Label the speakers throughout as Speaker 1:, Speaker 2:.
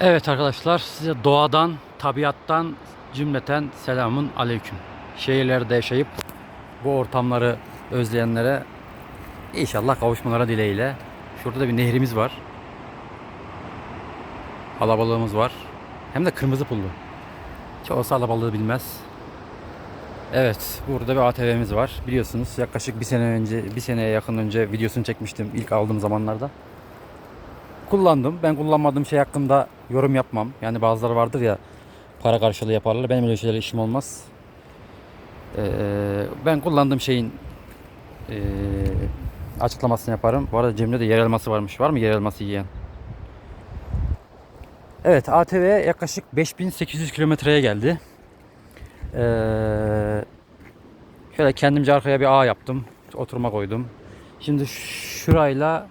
Speaker 1: Evet arkadaşlar size doğadan, tabiattan cümleten selamun aleyküm. Şehirlerde yaşayıp bu ortamları özleyenlere inşallah kavuşmaları dileğiyle. Şurada da bir nehrimiz var. Alabalığımız var. Hem de kırmızı pullu. Çoğusu alabalığı bilmez. Evet, burada bir ATV'miz var. Biliyorsunuz yaklaşık bir sene önce, bir seneye yakın önce videosunu çekmiştim ilk aldığım zamanlarda kullandım. Ben kullanmadığım şey hakkında yorum yapmam. Yani bazıları vardır ya para karşılığı yaparlar. Benim öyle şeylerle işim olmaz. Ee, ben kullandığım şeyin ee, açıklamasını yaparım. Bu arada Cem'de de yer elması varmış. Var mı yer elması yiyen? Evet ATV yaklaşık 5800 kilometreye geldi. Ee, şöyle kendimce arkaya bir ağ yaptım. Oturma koydum. Şimdi şurayla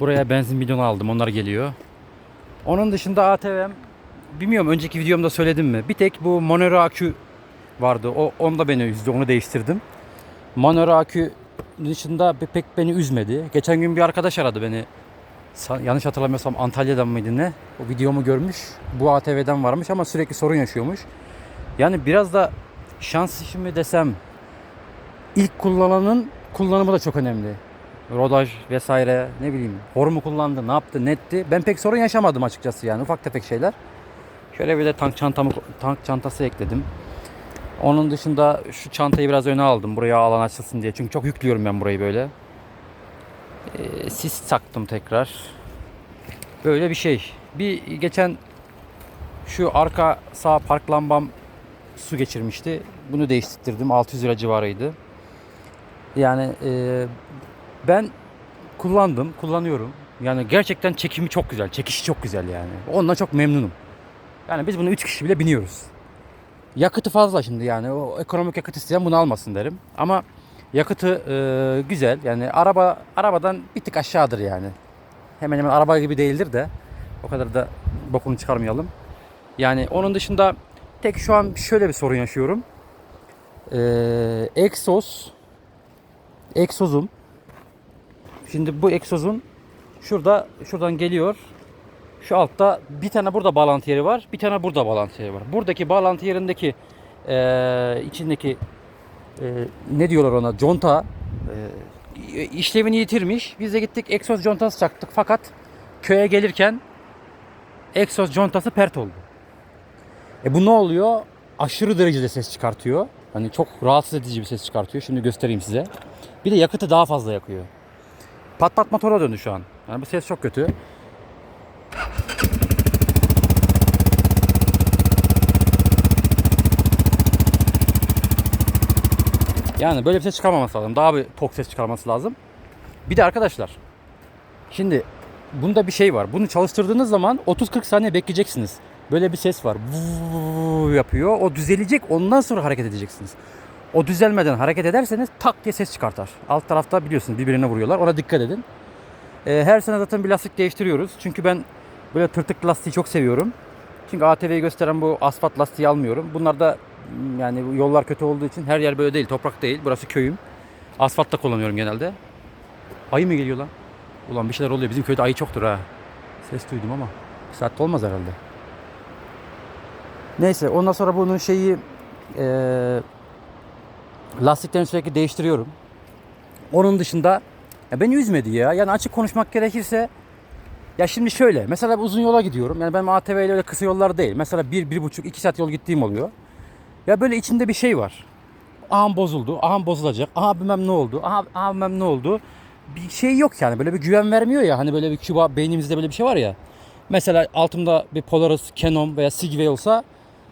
Speaker 1: Buraya benzin bidonu aldım. Onlar geliyor. Onun dışında ATV'm bilmiyorum önceki videomda söyledim mi? Bir tek bu Monero akü vardı. O onda beni üzdü. Onu değiştirdim. Monero akü dışında pek beni üzmedi. Geçen gün bir arkadaş aradı beni. Yanlış hatırlamıyorsam Antalya'dan mıydı ne? O videomu görmüş. Bu ATV'den varmış ama sürekli sorun yaşıyormuş. Yani biraz da şans işi mi desem ilk kullananın kullanımı da çok önemli rodaj vesaire ne bileyim hor mu kullandı ne yaptı netti ben pek sorun yaşamadım açıkçası yani ufak tefek şeyler. Şöyle bir de tank çantamı tank çantası ekledim. Onun dışında şu çantayı biraz öne aldım buraya alan açılsın diye çünkü çok yüklüyorum ben burayı böyle. Ee, sis taktım tekrar. Böyle bir şey. Bir geçen şu arka sağ park lambam su geçirmişti. Bunu değiştirdim. 600 lira civarıydı. Yani e, ben kullandım, kullanıyorum. Yani gerçekten çekimi çok güzel, çekişi çok güzel yani. Ondan çok memnunum. Yani biz bunu 3 kişi bile biniyoruz. Yakıtı fazla şimdi yani. O ekonomik yakıt isteyen bunu almasın derim. Ama yakıtı e, güzel. Yani araba arabadan bir tık aşağıdır yani. Hemen hemen araba gibi değildir de o kadar da bokunu çıkarmayalım. Yani onun dışında tek şu an şöyle bir sorun yaşıyorum. Ee, egzoz egzozum Şimdi bu egzozun şurada şuradan geliyor. Şu altta bir tane burada bağlantı yeri var. Bir tane burada bağlantı yeri var. Buradaki bağlantı yerindeki eee içindeki eee, ne diyorlar ona conta eee, işlevini yitirmiş. Biz de gittik egzoz contası çaktık fakat köye gelirken egzoz contası pert oldu. E bu ne oluyor? Aşırı derecede ses çıkartıyor. Hani çok rahatsız edici bir ses çıkartıyor. Şimdi göstereyim size. Bir de yakıtı daha fazla yakıyor. Pat pat motora döndü şu an. Yani bu ses çok kötü. Yani böyle bir ses çıkarmaması lazım. Daha bir tok ses çıkarması lazım. Bir de arkadaşlar şimdi bunda bir şey var. Bunu çalıştırdığınız zaman 30-40 saniye bekleyeceksiniz. Böyle bir ses var. Vuuu yapıyor. O düzelecek. Ondan sonra hareket edeceksiniz. O düzelmeden hareket ederseniz tak diye ses çıkartar. Alt tarafta biliyorsunuz birbirine vuruyorlar. Ona dikkat edin. Ee, her sene zaten bir lastik değiştiriyoruz. Çünkü ben böyle tırtık lastiği çok seviyorum. Çünkü ATV'yi gösteren bu asfalt lastiği almıyorum. Bunlar da m, yani yollar kötü olduğu için her yer böyle değil. Toprak değil. Burası köyüm. Asfaltta kullanıyorum genelde. Ayı mı geliyor lan? Ulan bir şeyler oluyor. Bizim köyde ayı çoktur ha. Ses duydum ama. Bir saatte olmaz herhalde. Neyse ondan sonra bunun şeyi eee lastiklerini sürekli değiştiriyorum. Onun dışında ya beni üzmedi ya. Yani açık konuşmak gerekirse ya şimdi şöyle mesela uzun yola gidiyorum. Yani benim ATV ile öyle kısa yollar değil. Mesela bir, bir buçuk, iki saat yol gittiğim oluyor. Ya böyle içinde bir şey var. Aham bozuldu, aham bozulacak, aha bilmem ne oldu, aha, bilmem ne oldu. Bir şey yok yani böyle bir güven vermiyor ya. Hani böyle bir Küba beynimizde böyle bir şey var ya. Mesela altımda bir Polaris, Canon veya Sigway olsa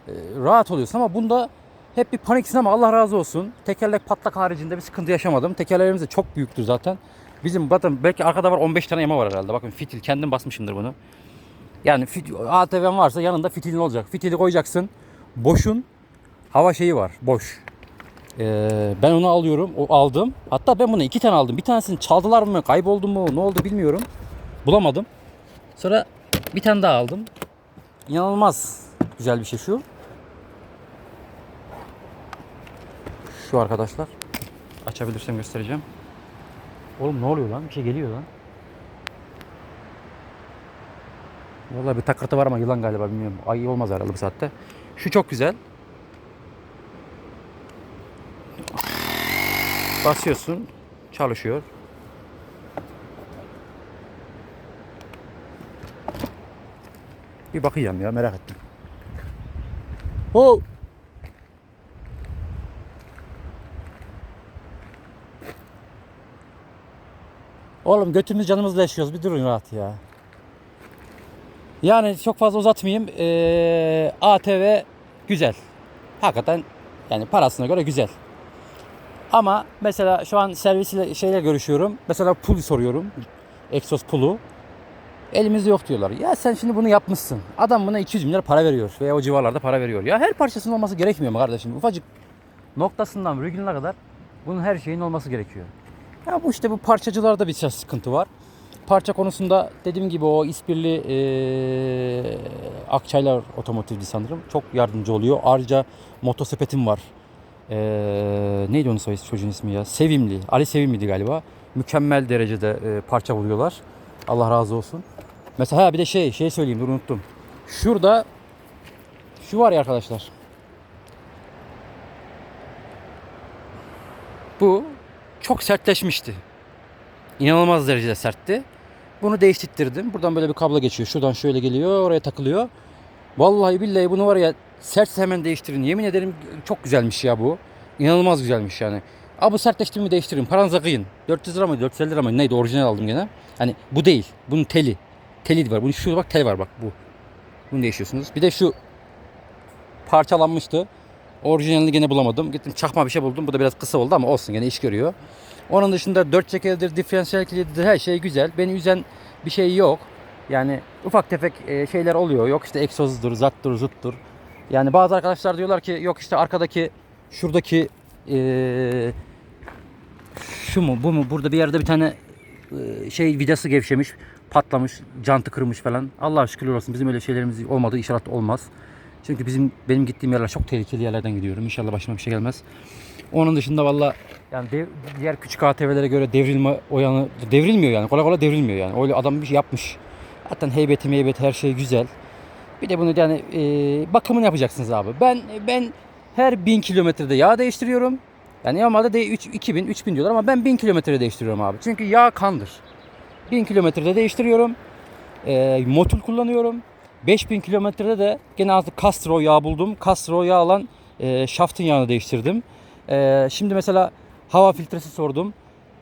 Speaker 1: e, rahat oluyorsun ama bunda hep bir paniksin ama Allah razı olsun. Tekerlek patlak haricinde bir sıkıntı yaşamadım. Tekerlerimiz de çok büyüktür zaten. Bizim bakın belki arkada var 15 tane yama var herhalde. Bakın fitil kendim basmışımdır bunu. Yani ATV'm varsa yanında fitilin olacak. Fitili koyacaksın. Boşun hava şeyi var. Boş. Ee, ben onu alıyorum. O aldım. Hatta ben bunu iki tane aldım. Bir tanesini çaldılar mı, kayboldu mu, ne oldu bilmiyorum. Bulamadım. Sonra bir tane daha aldım. İnanılmaz güzel bir şey şu. Şu arkadaşlar. Açabilirsem göstereceğim. Oğlum ne oluyor lan? Bir şey geliyor lan. Vallahi bir takırtı var ama yılan galiba bilmiyorum. Ay olmaz herhalde bu saatte. Şu çok güzel. Basıyorsun. Çalışıyor. Bir bakacağım ya merak ettim. Ho! Oğlum götümüz canımızla yaşıyoruz. Bir durun rahat ya. Yani çok fazla uzatmayayım. Ee, ATV güzel. Hakikaten yani parasına göre güzel. Ama mesela şu an servisiyle şeyle görüşüyorum. Mesela pul soruyorum. Exos pulu. Elimizde yok diyorlar. Ya sen şimdi bunu yapmışsın. Adam buna 200 milyar para veriyor. Veya o civarlarda para veriyor. Ya her parçasının olması gerekmiyor mu kardeşim? Ufacık noktasından virgülüne kadar bunun her şeyin olması gerekiyor. Ya bu işte bu parçacılarda bir sıkıntı var. Parça konusunda dediğim gibi o İspirli eee Akçaylar Otomotiv'di sanırım. Çok yardımcı oluyor. Ayrıca motosepetim var. Eee neydi onun soyadı çocuğun ismi ya? Sevimli. Ali Sevimli'di galiba. Mükemmel derecede eee, parça buluyorlar. Allah razı olsun. Mesela ha bir de şey şey söyleyeyim dur unuttum. Şurada şu var ya arkadaşlar. Bu çok sertleşmişti. İnanılmaz derecede sertti. Bunu değiştirdim. Buradan böyle bir kablo geçiyor. Şuradan şöyle geliyor. Oraya takılıyor. Vallahi billahi bunu var ya sertse hemen değiştirin. Yemin ederim çok güzelmiş ya bu. İnanılmaz güzelmiş yani. Abi bu sertleşti mi değiştirin. Paranıza kıyın. 400 lira mı 450 lira mı neydi orijinal aldım gene. Hani bu değil. Bunun teli. Teli var. Bunun şu bak tel var bak bu. Bunu değişiyorsunuz. Bir de şu parçalanmıştı. Orijinalini gene bulamadım. Gittim çakma bir şey buldum. Bu da biraz kısa oldu ama olsun gene iş görüyor. Onun dışında dört çekeridir, diferansiyel kilidi her şey güzel. Beni üzen bir şey yok. Yani ufak tefek e, şeyler oluyor. Yok işte egzozdur, zattır, zuttur. Yani bazı arkadaşlar diyorlar ki yok işte arkadaki şuradaki e, şu mu bu mu burada bir yerde bir tane e, şey vidası gevşemiş patlamış jantı kırmış falan. Allah şükürler olsun bizim öyle şeylerimiz olmadı inşallah olmaz. Çünkü bizim benim gittiğim yerler çok tehlikeli yerlerden gidiyorum. İnşallah başıma bir şey gelmez. Onun dışında valla yani dev- diğer küçük ATV'lere göre devrilme o yanı devrilmiyor yani. Kolay kolay devrilmiyor yani. Öyle adam bir şey yapmış. Zaten heybeti meybeti her şey güzel. Bir de bunu yani e, bakımını yapacaksınız abi. Ben ben her 1000 kilometrede yağ değiştiriyorum. Yani normalde de 3, 2000 3000 diyorlar ama ben 1000 kilometrede değiştiriyorum abi. Çünkü yağ kandır. 1000 kilometrede değiştiriyorum. E, motul kullanıyorum. 5000 kilometrede de gene artık Castro yağ buldum. Castro yağ alan e, şaftın yağını değiştirdim. E, şimdi mesela hava filtresi sordum.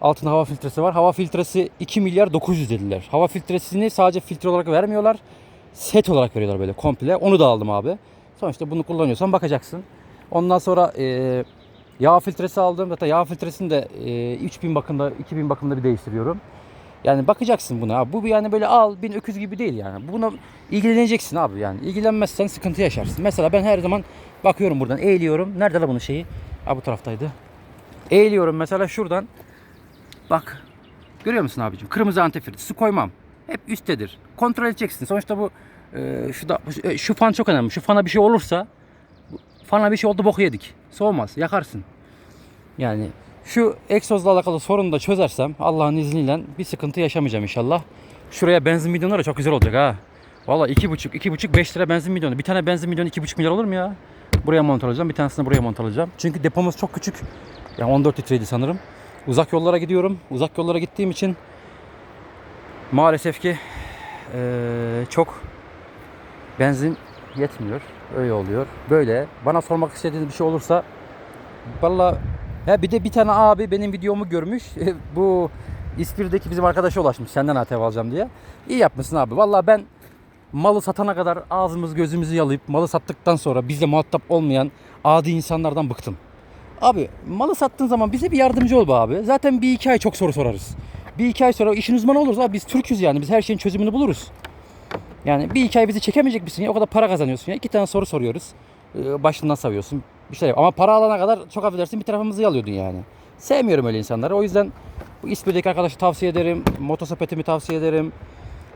Speaker 1: Altında hava filtresi var. Hava filtresi 2 milyar 900 dediler. Hava filtresini sadece filtre olarak vermiyorlar. Set olarak veriyorlar böyle komple. Onu da aldım abi. Sonuçta bunu kullanıyorsan bakacaksın. Ondan sonra e, yağ filtresi aldım. Zaten yağ filtresini de e, 3000 bakımda 2000 bakımda bir değiştiriyorum. Yani bakacaksın buna abi. Bu yani böyle al bin öküz gibi değil yani. Buna ilgileneceksin abi yani. İlgilenmezsen sıkıntı yaşarsın. Mesela ben her zaman bakıyorum buradan eğiliyorum. Nerede la bunun şeyi? Ha bu taraftaydı. Eğiliyorum mesela şuradan. Bak. Görüyor musun abicim? Kırmızı antifriz. Su koymam. Hep üsttedir. Kontrol edeceksin. Sonuçta bu e, şu, da, şu- şu fan çok önemli. Şu fana bir şey olursa fana bir şey oldu boku yedik. Soğumaz. Yakarsın. Yani şu egzozla alakalı sorunu da çözersem Allah'ın izniyle bir sıkıntı yaşamayacağım inşallah. Şuraya benzin bidonları çok güzel olacak ha. Valla iki buçuk, iki buçuk, beş lira benzin bidonu. Bir tane benzin iki buçuk milyar olur mu ya? Buraya monte alacağım. Bir tanesini buraya monte alacağım. Çünkü depomuz çok küçük. Yani 14 litreydi sanırım. Uzak yollara gidiyorum. Uzak yollara gittiğim için maalesef ki eee, çok benzin yetmiyor. Öyle oluyor. Böyle. Bana sormak istediğiniz bir şey olursa Valla ya bir de bir tane abi benim videomu görmüş. Bu İspir'deki bizim arkadaşa ulaşmış senden ATV alacağım diye. İyi yapmışsın abi. Valla ben malı satana kadar ağzımız gözümüzü yalayıp malı sattıktan sonra bizle muhatap olmayan adi insanlardan bıktım. Abi malı sattığın zaman bize bir yardımcı ol be abi. Zaten bir iki ay çok soru sorarız. Bir iki ay sonra işin uzmanı oluruz abi. Biz Türk'üz yani. Biz her şeyin çözümünü buluruz. Yani bir iki ay bizi çekemeyecek misin ya? O kadar para kazanıyorsun ya. İki tane soru soruyoruz. Ee, başından savuyorsun. Bir şey yap. Ama para alana kadar çok affedersin bir tarafımızı yalıyordun yani. Sevmiyorum öyle insanları. O yüzden bu İspir'deki arkadaşı tavsiye ederim. Motosepetimi tavsiye ederim.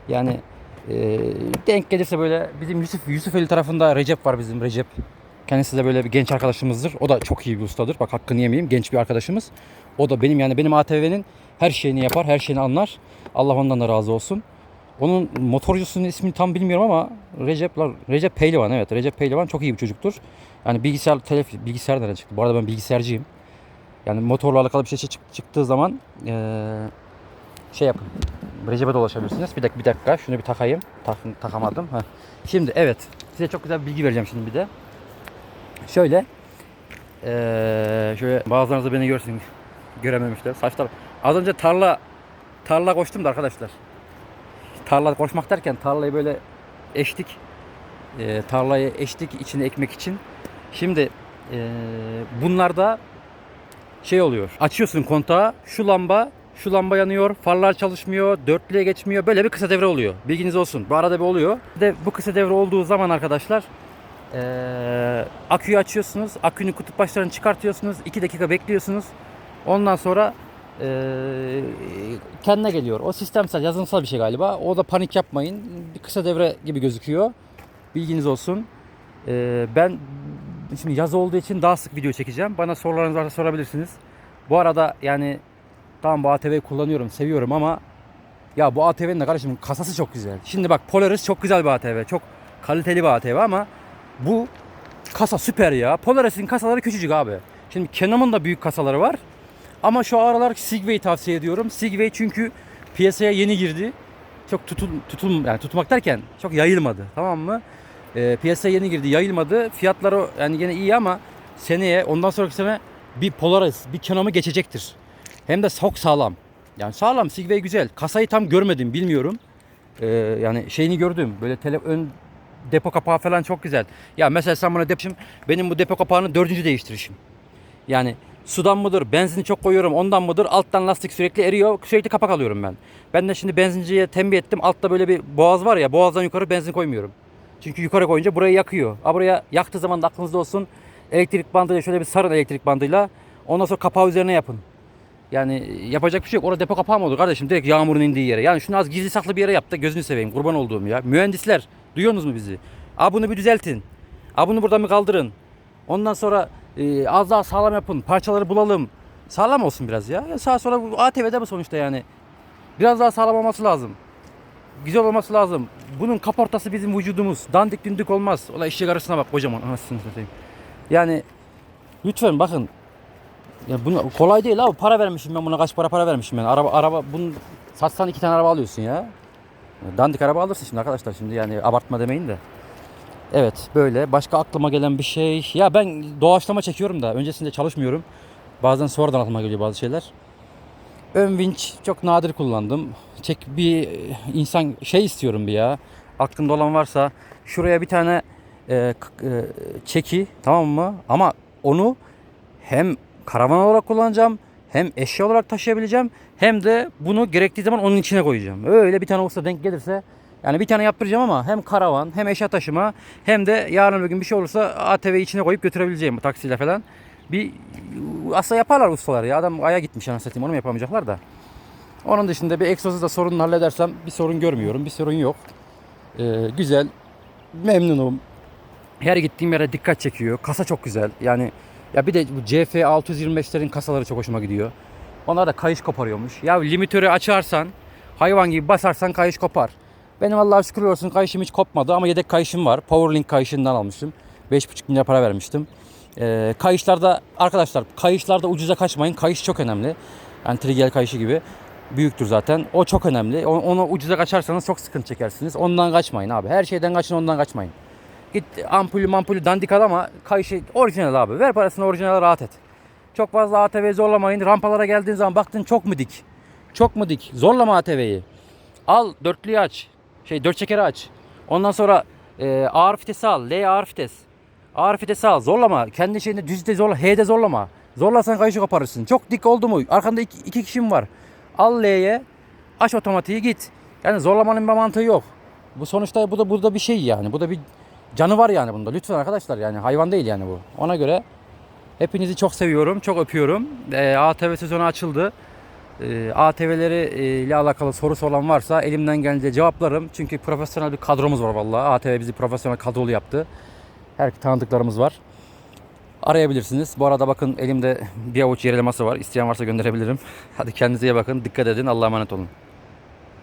Speaker 1: Yani e, denk gelirse böyle bizim Yusuf Yusufeli tarafında Recep var bizim Recep. Kendisi de böyle bir genç arkadaşımızdır. O da çok iyi bir ustadır. Bak hakkını yemeyeyim. Genç bir arkadaşımız. O da benim yani benim ATV'nin her şeyini yapar, her şeyini anlar. Allah ondan da razı olsun. Onun motorcusunun ismini tam bilmiyorum ama Recep Recep Pehlivan evet Recep Pehlivan çok iyi bir çocuktur. Yani bilgisayar telef bilgisayar nereden çıktı? Bu arada ben bilgisayarcıyım. Yani motorla alakalı bir şey çık- çıktığı zaman eee, şey yapın. Recep'e de ulaşabilirsiniz. Bir dakika, bir dakika. Şunu bir takayım. Tak, takamadım. Heh. Şimdi evet. Size çok güzel bir bilgi vereceğim şimdi bir de. Şöyle. eee, şöyle bazılarınız da beni görsün. Görememişler. Saçlar. Az önce tarla tarla koştum da arkadaşlar. Tarla koşmak derken tarlayı böyle eştik. Eee, tarlayı eştik içine ekmek için. Şimdi eee bunlarda şey oluyor. Açıyorsun kontağı. Şu lamba şu lamba yanıyor. Farlar çalışmıyor. Dörtlüye geçmiyor. Böyle bir kısa devre oluyor. Bilginiz olsun. Bu arada bir oluyor. De bu kısa devre olduğu zaman arkadaşlar eee, aküyü açıyorsunuz. Akünün kutup başlarını çıkartıyorsunuz. 2 dakika bekliyorsunuz. Ondan sonra eee, kendine geliyor. O sistemsel, yazılımsal bir şey galiba. O da panik yapmayın. Bir kısa devre gibi gözüküyor. Bilginiz olsun. Eee, ben şimdi yaz olduğu için daha sık video çekeceğim. Bana sorularınızı varsa sorabilirsiniz. Bu arada yani tamam bu ATV'yi kullanıyorum, seviyorum ama ya bu ATV'nin de kardeşim kasası çok güzel. Şimdi bak Polaris çok güzel bir ATV. Çok kaliteli bir ATV ama bu kasa süper ya. Polaris'in kasaları küçücük abi. Şimdi Canon'un da büyük kasaları var. Ama şu aralar Sigway tavsiye ediyorum. Sigway çünkü piyasaya yeni girdi. Çok tutul, tutul yani tutmak derken çok yayılmadı. Tamam mı? Ee, piyasaya yeni girdi, yayılmadı. Fiyatları yani yine iyi ama seneye ondan sonraki sene bir Polaris, bir Canon'u geçecektir. Hem de çok sağlam. Yani sağlam, Sigway güzel. Kasayı tam görmedim, bilmiyorum. Ee, yani şeyini gördüm. Böyle tele, ön depo kapağı falan çok güzel. Ya mesela sen bana depo, benim bu depo kapağını dördüncü değiştirişim. Yani sudan mıdır, benzin çok koyuyorum ondan mıdır, alttan lastik sürekli eriyor, sürekli kapak alıyorum ben. Ben de şimdi benzinciye tembih ettim, altta böyle bir boğaz var ya, boğazdan yukarı benzin koymuyorum. Çünkü yukarı koyunca burayı yakıyor. Ha buraya yaktığı zaman da aklınızda olsun, elektrik bandıyla şöyle bir sarın elektrik bandıyla, ondan sonra kapağı üzerine yapın. Yani yapacak bir şey yok. Orada depo kapağı mı olur kardeşim? Direkt yağmurun indiği yere. Yani şunu az gizli saklı bir yere yap da gözünü seveyim. Kurban olduğum ya. Mühendisler duyuyorsunuz mu bizi? Aa bunu bir düzeltin. Aa bunu buradan bir kaldırın. Ondan sonra e, az daha sağlam yapın. Parçaları bulalım. Sağlam olsun biraz ya. ya sağa sola bu ATV'de bu sonuçta yani. Biraz daha sağlam olması lazım. Güzel olması lazım. Bunun kaportası bizim vücudumuz. Dandik dündik olmaz. Ola eşek arasına bak kocaman. Anasını satayım. Yani lütfen bakın ya bunu kolay değil abi. Para vermişim ben buna kaç para para vermişim ben. Araba araba bunu satsan iki tane araba alıyorsun ya. Dandik araba alırsın şimdi arkadaşlar şimdi yani abartma demeyin de. Evet böyle. Başka aklıma gelen bir şey. Ya ben doğaçlama çekiyorum da öncesinde çalışmıyorum. Bazen sonradan aklıma geliyor bazı şeyler. Ön vinç çok nadir kullandım. Çek bir insan şey istiyorum bir ya. Aklında olan varsa şuraya bir tane e, e, çeki tamam mı? Ama onu hem karavan olarak kullanacağım hem eşya olarak taşıyabileceğim hem de bunu gerektiği zaman onun içine koyacağım. Öyle bir tane olsa denk gelirse yani bir tane yaptıracağım ama hem karavan hem eşya taşıma hem de yarın bir gün bir şey olursa ATV içine koyup götürebileceğim taksiyle falan. Bir aslında yaparlar ustalar ya. Adam aya gitmiş anasını satayım onu yapamayacaklar da. Onun dışında bir egzozu da sorununu halledersem bir sorun görmüyorum. Bir sorun yok. Ee, güzel. Memnunum. Her gittiğim yere dikkat çekiyor. Kasa çok güzel. Yani ya bir de bu CF 625'lerin kasaları çok hoşuma gidiyor. Onlar da kayış koparıyormuş. Ya limitörü açarsan hayvan gibi basarsan kayış kopar. Benim Allah'a şükür olsun kayışım hiç kopmadı ama yedek kayışım var. Powerlink kayışından almıştım. 5,5 milyar para vermiştim. Ee, kayışlarda arkadaşlar kayışlarda ucuza kaçmayın. Kayış çok önemli. Yani trigel kayışı gibi. Büyüktür zaten. O çok önemli. O- Onu ucuza kaçarsanız çok sıkıntı çekersiniz. Ondan kaçmayın abi. Her şeyden kaçın ondan kaçmayın. Git ampulü mampulü dandik ama kayışı orijinal abi. Ver parasını orijinal rahat et. Çok fazla ATV zorlamayın. Rampalara geldiğin zaman baktın çok mu dik? Çok mu dik? Zorlama ATV'yi. Al dörtlüyü aç. Şey dört çekeri aç. Ondan sonra e, ağır vitesi al. L ağır vites. Ağır vitesi al. Zorlama. Kendi şeyini düzde zorla. H'de zorlama. Zorlarsan kayışı koparırsın. Çok dik oldu mu? Arkanda iki, iki kişim var. Al L'ye. Aç otomatiği git. Yani zorlamanın bir mantığı yok. Bu sonuçta bu da burada bir şey yani. Bu da bir canı var yani bunda. Lütfen arkadaşlar yani hayvan değil yani bu. Ona göre hepinizi çok seviyorum. Çok öpüyorum. E, ATV sezonu açıldı. E, ATV'leri e, ile alakalı sorusu olan varsa elimden gelince cevaplarım. Çünkü profesyonel bir kadromuz var vallahi. ATV bizi profesyonel kadrolu yaptı. Her tanıdıklarımız var. Arayabilirsiniz. Bu arada bakın elimde bir avuç yerleması var. İsteyen varsa gönderebilirim. Hadi kendinize iyi bakın. Dikkat edin. Allah'a emanet olun.